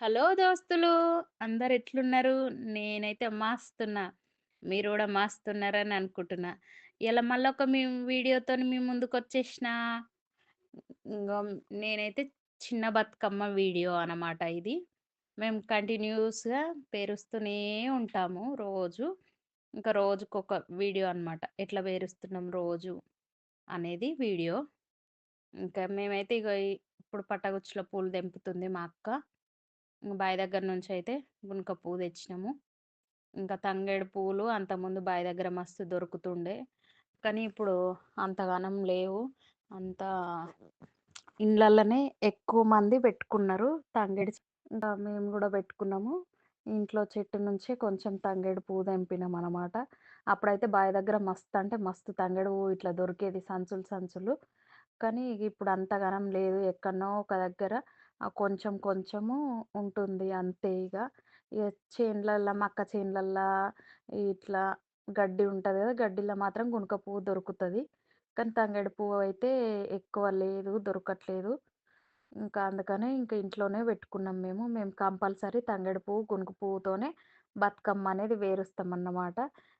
Hello దోస్తులు! అందరు ఎట్లున్నారు నేనైతే మాస్తున్నా. మీరు కూడా మాస్తున్నారని అనుకుంటున్నా. ఇలా మళ్ళీ ఒక మీ వీడియోతో మీ ముందుకు వచ్చేసిన నేనైతే చిన్న బతుకమ్మ వీడియో అన్నమాట ఇది. మేము కంటిన్యూస్గా పేరుస్తూనే ఉంటాము రోజు. ఇంకా రోజుకొక వీడియో అన్నమాట ఎట్లా పేరుస్తున్నాం రోజు అనేది వీడియో. ఇంకా మేమైతే ఇక ఇప్పుడు పట్టగుచ్చుల పూలు తెంపుతుంది మా అక్క. బావి దగ్గర నుంచి అయితే గునుక పువ్వు తెచ్చినాము. ఇంకా తంగేడు పూలు అంతకుముందు బావి దగ్గర మస్తు దొరుకుతుండే. కానీ ఇప్పుడు అంతగానం లేవు. అంత ఇండ్లలోనే ఎక్కువ మంది పెట్టుకున్నారు తంగేడు ఇంకా మేము కూడా పెట్టుకున్నాము. ఇంట్లో చెట్టు నుంచి కొంచెం తంగేడు పువ్వు తెంపినాం అనమాట అప్పుడైతే బావి దగ్గర మస్తు అంటే మస్తు తంగేడు పువ్వు ఇట్లా దొరికేది సంచులు సంచులు. కానీ ఇప్పుడు అంతగానం లేదు. ఎక్కడనో ఒక దగ్గర కొంచెం కొంచెము ఉంటుంది అంతే ఇక ఇక చేన్లల్లో మక్క చేన్లల్లో ఇట్లా గడ్డి ఉంటుంది కదా గడ్డిలో మాత్రం గునుక పువ్వు దొరుకుతుంది. కానీ తంగేడు పువ్వు అయితే ఎక్కువ లేదు దొరకట్లేదు. ఇంకా అందుకనే ఇంకా ఇంట్లోనే పెట్టుకున్నాం మేము. మేము కంపల్సరీ తంగేడు పువ్వు గునుక పువ్వుతోనే బతుకమ్మ అనేది వేరుస్తాం అన్నమాట.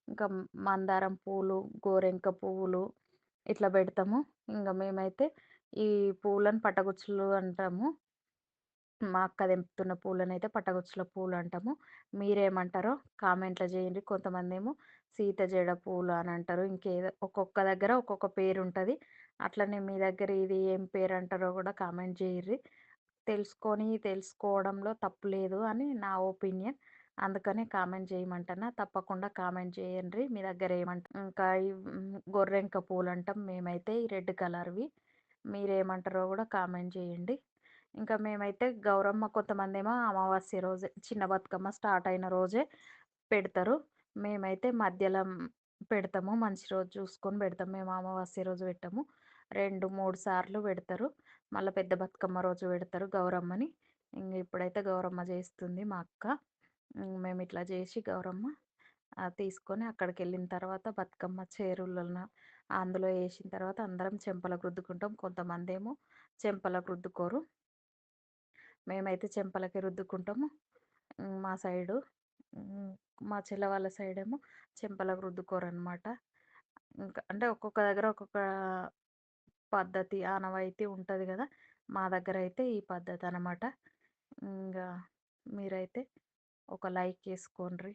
ఇంకా మందారం పూలు గోరెంక పువ్వులు ఇట్లా పెడతాము. ఇంకా మేమైతే ఈ పూలను పట్టగుచ్చులు అంటాము. మా అక్క తెంపుతున్న పూలను అయితే పట్టగుచ్చుల పూలు అంటాము మీరేమంటారో కామెంట్లో చేయండి. కొంతమంది ఏమో సీత జడ పూలు అని అంటారు. ఇంకేదో ఒక్కొక్క దగ్గర ఒక్కొక్క పేరు ఉంటుంది అట్లనే మీ దగ్గర ఇది ఏం పేరు అంటారో కూడా కామెంట్ చేయర్రి. తెలుసుకొని తెలుసుకోవడంలో తప్పు లేదు అని నా ఒపీనియన్. అందుకనే కామెంట్ చేయమంటున్నా తప్పకుండా కామెంట్ చేయండి. మీ దగ్గర ఏమంట ఇంకా ఈ గొర్రెంక పూలు అంటాం మేమైతే ఈ రెడ్ కలర్వి. మీరేమంటారో కూడా కామెంట్ చేయండి. ఇంకా మేమైతే గౌరమ్మ కొంతమంది ఏమో అమావాస్య రోజే చిన్న బతుకమ్మ స్టార్ట్ అయిన రోజే పెడతారు. మేమైతే మధ్యలో పెడతాము మంచి రోజు చూసుకొని పెడతాం మేము అమావాస్య రోజు పెట్టాము. రెండు మూడు సార్లు పెడతారు. మళ్ళీ పెద్ద బతుకమ్మ రోజు పెడతారు గౌరమ్మని. ఇంక ఇప్పుడైతే గౌరమ్మ చేస్తుంది మా అక్క. మేము ఇట్లా చేసి గౌరమ్మ తీసుకొని అక్కడికి వెళ్ళిన తర్వాత బతుకమ్మ చేరులను అందులో వేసిన తర్వాత అందరం చెంపలకు రుద్దుకుంటాం కొంతమంది ఏమో చెంపలకు రుద్దుకోరు మేమైతే చెంపలకి రుద్దుకుంటాము. మా సైడు మా చెల్ల వాళ్ళ సైడ్ ఏమో చెంపలకు రుద్దుకోరు అనమాట ఇంకా అంటే ఒక్కొక్క దగ్గర ఒక్కొక్క పద్ధతి ఆనవాయితీ ఉంటుంది కదా మా దగ్గర అయితే ఈ పద్ధతి అనమాట ఇంకా మీరైతే ఒక లైక్ వేసుకోండి